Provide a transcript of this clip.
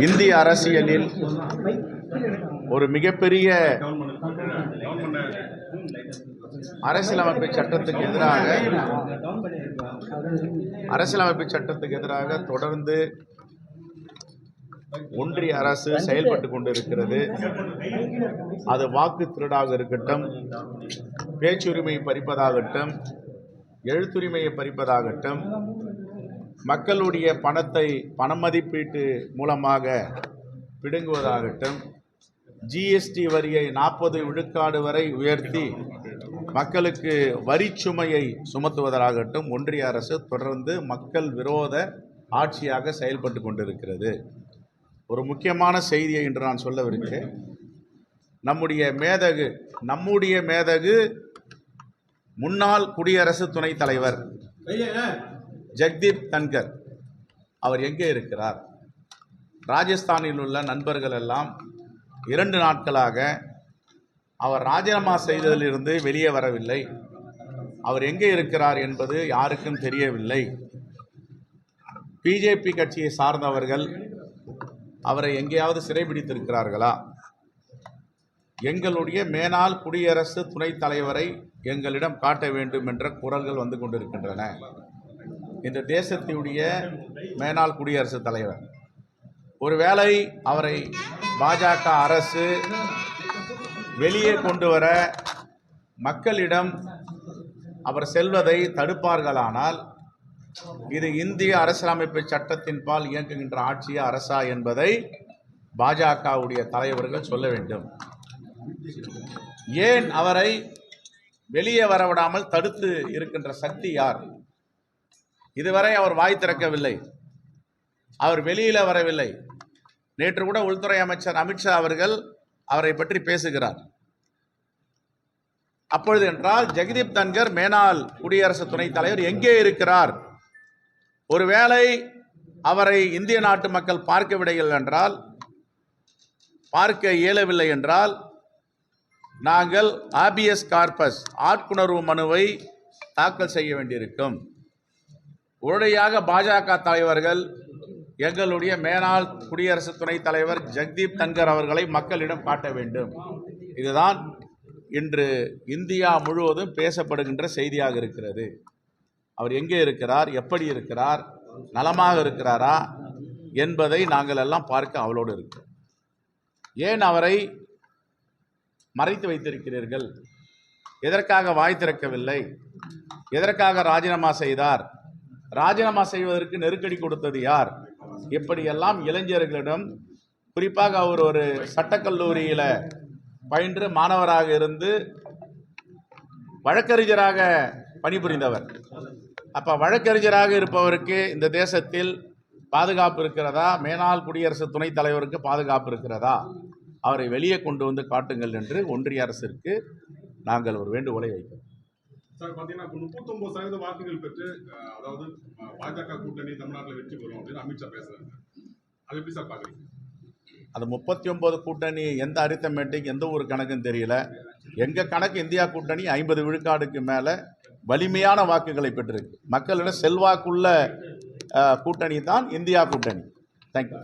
இந்திய அரசியலில் ஒரு மிகப்பெரிய அரசியலமைப்பு சட்டத்துக்கு எதிராக அரசியலமைப்பு சட்டத்துக்கு எதிராக தொடர்ந்து ஒன்றிய அரசு செயல்பட்டு கொண்டிருக்கிறது. அது வாக்கு திருடாக இருக்கட்டும் பேச்சுரிமையை பறிப்பதாகட்டும் எழுத்துரிமையை பறிப்பதாகட்டும் மக்களுடைய பணத்தை பண மதிப்பீட்டு மூலமாக பிடுங்குவதாகட்டும் ஜிஎஸ்டி வரியை நாற்பது விழுக்காடு வரை உயர்த்தி மக்களுக்கு வரிச்சுமையை சுமத்துவதாகட்டும் ஒன்றிய அரசு தொடர்ந்து மக்கள் விரோத ஆட்சியாக செயல்பட்டு கொண்டிருக்கிறது. ஒரு முக்கியமான செய்தியை இன்று நான் சொல்லவிருக்கேன் நம்முடைய மேதகு நம்முடைய மேதகு முன்னாள் குடியரசு துணைத் தலைவர். ஜெக்தீப் தன்கர். அவர் எங்கே இருக்கிறார்? ராஜஸ்தானில் உள்ள நண்பர்கள் எல்லாம் இரண்டு நாட்களாக அவர் ராஜினாமா செய்ததிலிருந்து வெளியே வரவில்லை. அவர் எங்கே இருக்கிறார் என்பது யாருக்கும் தெரியவில்லை. பிஜேபி கட்சியை சார்ந்தவர்கள் அவரை எங்கேயாவது சிறைபிடித்திருக்கிறார்களா? எங்களுடைய மேனால் குடியரசு துணைத் தலைவரை எங்களிடம் காட்ட வேண்டும் என்ற குரல்கள் வந்து கொண்டிருக்கின்றன. இந்த தேசத்தினுடைய மேனாள் குடியரசுத் தலைவர். ஒருவேளை அவரை பாஜக அரசு வெளியே கொண்டு வர மக்களிடம் அவர் செல்வதை தடுப்பார்களானால் இது இந்திய அரசியலமைப்பு சட்டத்தின் பால் இயங்குகின்ற ஆட்சியா அரசா என்பதை பாஜகவுடைய தலைவர்கள் சொல்ல வேண்டும். ஏன் அவரை வெளியே வரவிடாமல் தடுத்து இருக்கின்ற சக்தி யார்? இதுவரை அவர் வாய் திறக்கவில்லை. அவர் வெளியில் வரவில்லை. நேற்று கூட உள்துறை அமைச்சர் அமித்ஷா அவர்கள் அவரை பற்றி பேசுகிறார். அப்பொழுது என்றால் ஜெகதீப் தன்கர் மேனாள் குடியரசு துணைத் தலைவர் எங்கே இருக்கிறார்? ஒருவேளை அவரை இந்திய நாட்டு மக்கள் பார்க்கவில்லை என்றால் பார்க்க இயலவில்லை என்றால் நாங்கள் ஆபிஎஸ் கார்பஸ் ஆட்குணர்வு மனுவை தாக்கல் செய்ய வேண்டியிருக்கும். உடனடியாக பாஜக தலைவர்கள் எங்களுடைய மேனாள் குடியரசு துணைத் தலைவர் ஜெக்தீப் தன்கர் அவர்களை மக்களிடம் காட்ட வேண்டும். இதுதான் இன்று இந்தியா முழுவதும் பேசப்படுகின்ற செய்தியாக இருக்கிறது. அவர் எங்கே இருக்கிறார் எப்படி இருக்கிறார் நலமாக இருக்கிறாரா என்பதை நாங்கள் எல்லாம் பார்க்க அவளோடு இருக்கிறோம். ஏன் அவரை மறைத்து வைத்திருக்கிறீர்கள்? எதற்காக வாய் திறக்கவில்லை? எதற்காக ராஜினாமா செய்தார்? ராஜினாமா செய்வதற்கு நெருக்கடி கொடுத்தது யார்? இப்படியெல்லாம் இளைஞர்களிடம் குறிப்பாக அவர் ஒரு சட்டக்கல்லூரியில் பயின்று மாணவராக இருந்து வழக்கறிஞராக பணிபுரிந்தவர். அப்போ வழக்கறிஞராக இருப்பவருக்கு இந்த தேசத்தில் பாதுகாப்பு இருக்கிறதா? மேனாள் குடியரசு துணைத் தலைவருக்கு பாதுகாப்பு இருக்கிறதா? அவரை வெளியே கொண்டு வந்து காட்டுங்கள் என்று ஒன்றிய அரசிற்கு நாங்கள் ஒரு வேண்டுகோளை வைக்கிறோம். சார் பாத்தீங்கன்னா இப்போ முப்பத்தொன்பது சதவீத வாக்குகள் பெற்று அதாவது பாஜக கூட்டணி தமிழ்நாட்டில் வெற்றி பெறும் அப்படின்னு அமித்ஷா பேசுறாங்க. அது எப்படி சார் பாக்குறீங்க? அது முப்பத்தி ஒன்பது கூட்டணி எந்த அரித்தமேட்டிக் எந்த ஒரு கணக்கும் தெரியல. எங்கள் கணக்கு இந்தியா கூட்டணி ஐம்பது விழுக்காடுக்கு மேலே வலிமையான வாக்குகளை பெற்றிருக்கு. மக்களிடம் செல்வாக்குள்ள கூட்டணி தான் இந்தியா கூட்டணி. தேங்க்யூ